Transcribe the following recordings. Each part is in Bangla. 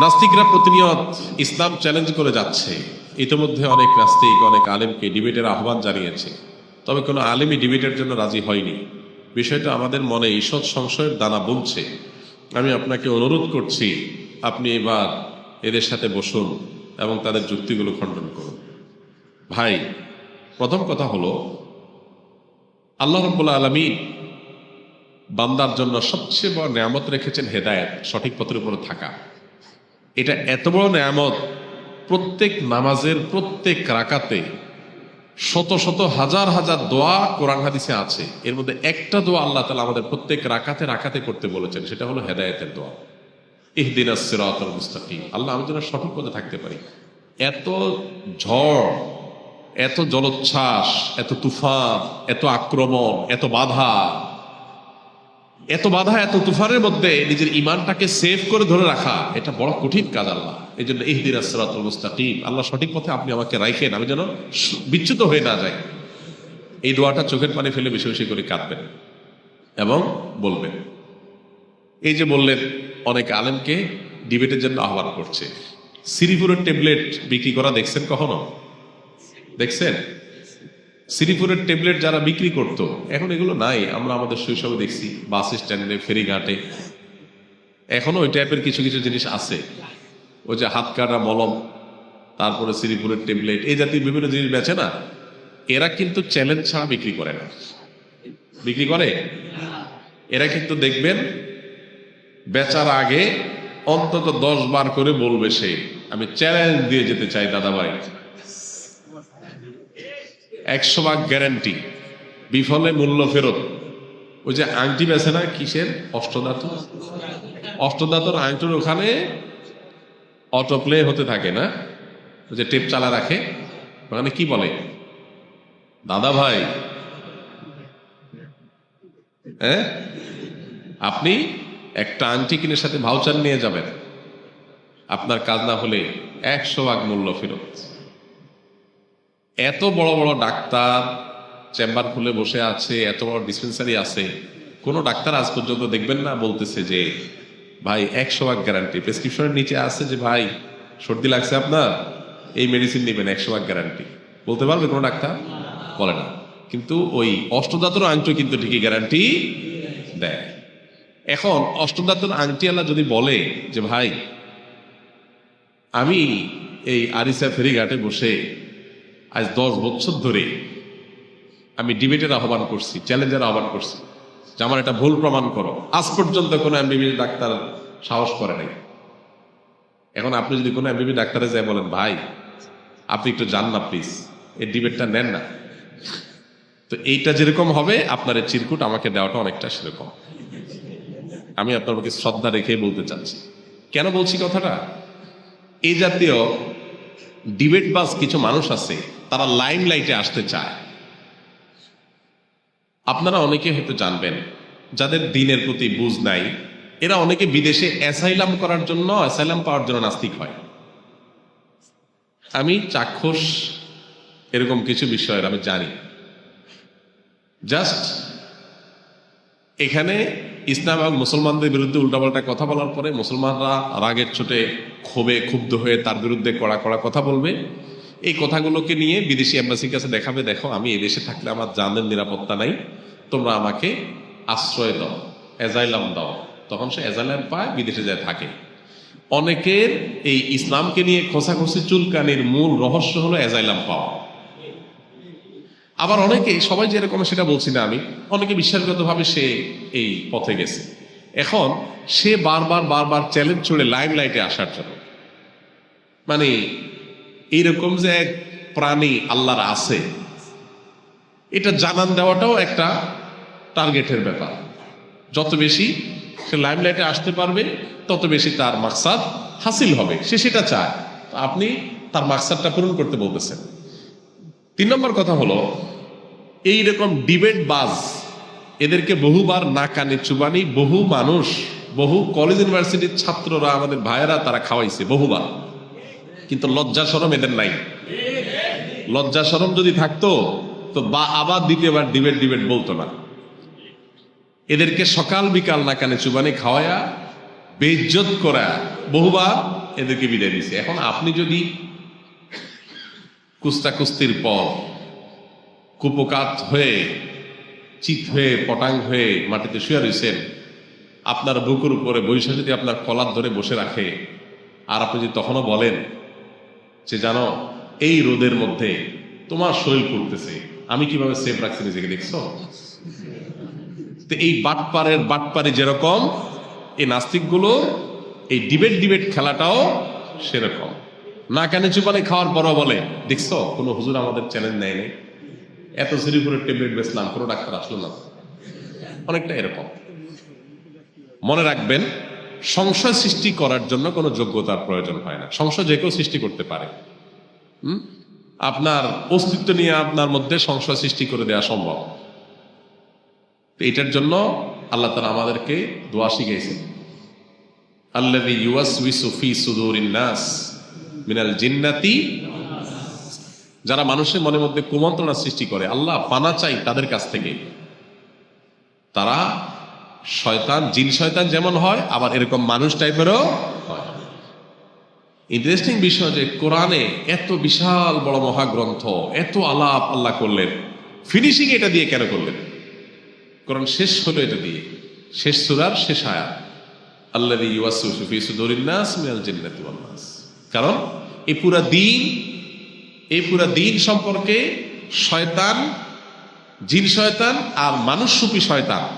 নাস্তিকরা প্রতিনিয়ত ইসলাম চ্যালেঞ্জ করে যাচ্ছে। ইতিমধ্যে অনেক নাস্তিক, অনেক আলেমকে ডিবেটের আহ্বান জানিয়েছে। তবে কোনো আলেমই ডিবেটের জন্য রাজি হয়নি। বিষয়টা আমাদের মনে ঈষৎ সংশয়ের দানা বুনছে। আমি আপনাকে অনুরোধ করছি, আপনি এবার এদের সাথে বসুন এবং তাদের যুক্তিগুলো খণ্ডন করুন। ভাই, প্রথম কথা হলো, আল্লাহ রব্বুল আলমী বান্দার জন্য সবচেয়ে বড় নিয়ামত রেখেছেন হেদায়েত, সঠিক পথের উপরে থাকা। এটা এত বড় নেয়ামত, প্রত্যেক নামাজের প্রত্যেক রাকাতে শত শত হাজার হাজার দোয়া কোরআন হাদিসে আছে। এর মধ্যে একটা দোয়া আল্লাহ তালা আমাদের প্রত্যেক রাকাতে রাকাতে করতে বলেছেন, সেটা হলো হেদায়েতের দোয়া। ইহদিন মুস্তাকিম। আল্লাহ আমি যেন সঠিক পথে থাকতে পারি। এত ঝড়, এত জলোচ্ছ্বাস, এত তুফান, এত আক্রমণ, এত বাধা এত বাধা, এত তুফানের মধ্যে নিজের ইমানটাকে সেভ করে ধরে রাখা, এটা বড় কঠিন কাজ আল্লাহ। এই জন্য ইহদিন আসরাতুল মুস্তাকিম। আল্লাহ সঠিক পথে আপনি আমাকে রাখেন আমি যেন বিচ্যুত হয়ে না যাই। এই দোয়াটা চোখের পানি ফেলে বেশি বেশি করে কাঁদবেন এবং বলবেন। এই যে বললেন, অনেক আলেমকে ডিবেটের জন্য আহ্বান করছে। সিরিপুরের ট্যাবলেট বিক্রি করা দেখছেন কখনো? দেখছেন? সিরিপুরের ট্যাবলেট যারা বিক্রি করতো, এখন এগুলো নাই। আমরা আমাদের শৈশবে দেখছি, বাস স্ট্যান্ডে, ফেরিঘাটে। এখনও ওই টাইপের কিছু কিছু জিনিস আছে। ওই যে হাত কাটা মলম, তারপরে সিরিপুরের ট্যাবলেট, এই জাতীয় বিভিন্ন জিনিস বেচে না। এরা কিন্তু চ্যালেঞ্জ ছাড়া বিক্রি করে না। বিক্রি করে? এরা কিন্তু দেখবেন, বেচার আগে অন্তত দশ বার করে বলবে সে, আমি চ্যালেঞ্জ দিয়ে যেতে চাই দাদা ভাই একশো ভাগ গ্যারান্টি বিফলে মূল্য ফেরত। ওই যে আংটি বেছে না, কিসের? অষ্টধাতু অষ্টধাতুর আংটির ওখানে অটো প্লে হতে থাকে না। ওই যে টেপ চালা রাখে। ওখানে কি বলে? দাদা ভাই। হ্যাঁ? আপনি একটা আংটি কিনের সাথে ভাউচার নিয়ে যাবেন। আপনার কাজ না হলে একশো ভাগ মূল্য ফেরত। এত বড় বড় ডাক্তার চেম্বার খুলে বসে আছে, এত বড় ডিসপেন্সারি আছে, কোনো ডাক্তার আজ পর্যন্ত দেখবেন না বলতেছে যে, ভাই, একশো ভাগ গ্যারান্টি প্রেসক্রিপশনের নিচে আছে যে, ভাই, সর্দি লাগছে আপনার, এই মেডিসিন নেবেন, একশো ভাগ গ্যারান্টি বলতে পারবে কোনো ডাক্তার? বলে না। কিন্তু ওই অষ্টদাতর আংটি কিন্তু ঠিকই গ্যারান্টি দেয়। এখন অষ্টদাতর আংটি আল্লাহ যদি বলে যে, ভাই, আমি এই আরিসা ফেরিঘাটে বসে আজ দশ বছর ধরে আমি ডিবেটের আহ্বান করছি, চ্যালেঞ্জের আহ্বান করছি যে আমার এটা ভুল প্রমাণ করো। আজ পর্যন্ত কোনো এমবিবি ডাক্তার সাহস করে নাই। এখন আপনি যদি কোনো এমবিবি ডাক্তারে যায় বলেন, ভাই, আপনি একটু যান না প্লিজ, এই ডিবেটটা নেন না। তো এইটা যেরকম হবে, আপনার এই চিরকুট আমাকে দেওয়াটা অনেকটা সেরকম। আমি আপনার প্রতি শ্রদ্ধা রেখে বলতে চাচ্ছি। কেন বলছি কথাটা? এই জাতীয় ডিবেট বাস কিছু মানুষ আছে তারা লাইম লাইটে আসতে চায়। আপনারা অনেকে হয়তো জানবেন, যাদের দিনের প্রতি বুঝ নাই, এরা অনেকে বিদেশে অ্যাসাইলাম করার জন্য, অ্যাসাইলাম পাওয়ার জন্য নাস্তিক হয়। আমি চাক্ষুষ, এরকম কিছু বিষয়ের আমি জানি। জাস্ট এখানে ইসলাম এবং মুসলমানদের বিরুদ্ধে উল্টাপাল্টা কথা বলার পরে মুসলমানরা রাগের ছোটে, ক্ষোভে ক্ষুব্ধ হয়ে তার বিরুদ্ধে কড়া কড়া কথা বলবে। এই কথাগুলোকে নিয়ে বিদেশি এম্বাসির কাছে দেখাবে, দেখো, আমি এই দেশে থাকলে আমার জানের নিরাপত্তা নাই, তোমরা আমাকে আশ্রয় দাও এজাইলাম দাও। তখন সে এজাইলাম পায়, বিদেশে যায়, থাকে। অনেকের এই ইসলামকে নিয়ে খোসাখসি চুলকানির মূল রহস্য হলো এজাইলাম পাওয়া। আবার অনেকে, সবাই যেরকম সেটা বলছি না আমি, অনেকে বিশ্বাসগতভাবে সে এই পথে গেছে। এখন সে বারবার বারবার চ্যালেঞ্জ ছুড়ে লাইম লাইটে আসার জন্য। মানে এইরকম যে এক প্রাণী আল্লাহর আছে, এটা জানান দেওয়াটাও একটা টার্গেটের ব্যাপার। যত বেশি সে লাইম লাইটে আসতে পারবে, তত বেশি তার মাকসাদ হাসিল হবে। সে সেটা চায়। আপনি তার মাকসাদটা পূরণ করতে বলতেছেন। তিন নম্বর কথা হলো এই রকম ডিবেট বাজ, এদেরকে বহুবার না কানে চুবানি বহু মানুষ, বহু কলেজ ইউনিভার্সিটির ছাত্ররা, আমাদের ভাইয়েরা তারা খাওয়াইছে বহুবার। কিন্তু লজ্জা সরম এদের নাই। লজ্জা সরম যদি থাকতো, তো বা আবার দ্বিতীয়বার ডিবেট ডিবেট বলতো না। এদেরকে সকাল বিকাল না কানে চুবানি খাওয়ায়া বেইজ্জত করা, বহুবার এদেরকে বিদায় দিছে। এখন আপনি যদি কুস্তা কুস্তির পর কুপকাত হয়ে, চিত হয়ে, পটাং হয়ে মাটিতে শুয়ে রয়েছেন আপনার বুকুর উপরে বৈশা যদি আপনার কলার ধরে বসে রাখে, আর আপনি যদি তখনও বলেন যে জানো, এই রোদের মধ্যে তোমার শরীর পড়তেছে। আমি কীভাবে সেফ রাখছি নিজেকে, দেখছ? তো এই বাটপারের, বাটপারে যেরকম, এই নাস্তিকগুলো, এই ডিবেট ডিবেট খেলাটাও সেরকম। না কেন চুপানে খাওয়ার পরও বলে, দেখছ, কোনো হুজুর আমাদের চ্যালেঞ্জ নেয় নাই এত সিরিপুরের ট্যাবলেট বেচলাম, কোনো ডাক্তার আসলো না। অনেকটা এরকম। মনে রাখবেন সংশয় সৃষ্টি করার জন্য কোনো যোগ্যতার প্রয়োজন হয় না। সংশয় যে কেউ সৃষ্টি করতে পারে? আপনার অস্তিত্ব নিয়ে আপনার মধ্যে সংশয় সৃষ্টি করে দেওয়া সম্ভব। এটার জন্য আল্লাহ তালা আমাদেরকে দোয়া শিখিয়েছেন। আল্লাহি ইউয়াসউইসু ফি সুদুরিন নাস মিনাল জিন্নাতি। যারা মানুষের মনের মধ্যে কুমন্ত্রণা সৃষ্টি করে, আল্লাহ পানা চাই তাদের কাছ থেকে। তারা শয়তান, জিন শয়তান যেমন হয়, আবার এরকম মানুষ টাইপেরও হয়। ইন্টারেস্টিং বিষয় যে কোরআনে এত বিশাল বড় মহাগ্রন্থ, এত আলাপ আল্লাহ করলেন। ফিনিশিং এটা দিয়ে কেন করলেন? কোরআন শেষ হলো এটা দিয়ে। শেষ সুরার শেষ আয়া আল্লাহ কারণ এই পুরা দিন, এই পুরা দিন সম্পর্কে শয়তান, জিন শয়তান আর মানুষ সুপি শয়তান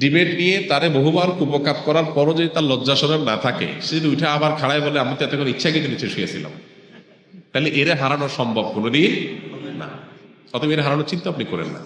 ডিবেট নিয়ে তারে বহুবার কুপকাপ করার পরও যদি তার লজ্জা সরব না থাকে, সে যদি উঠে আবার খাড়ায় বলে, আমি তো এতক্ষণ ইচ্ছাকৃত নিচে শুয়েছিলাম। তাহলে এরে হারানো সম্ভব কোনোদিন না। অতএব এর হারানোর চিন্তা আপনি করেন না।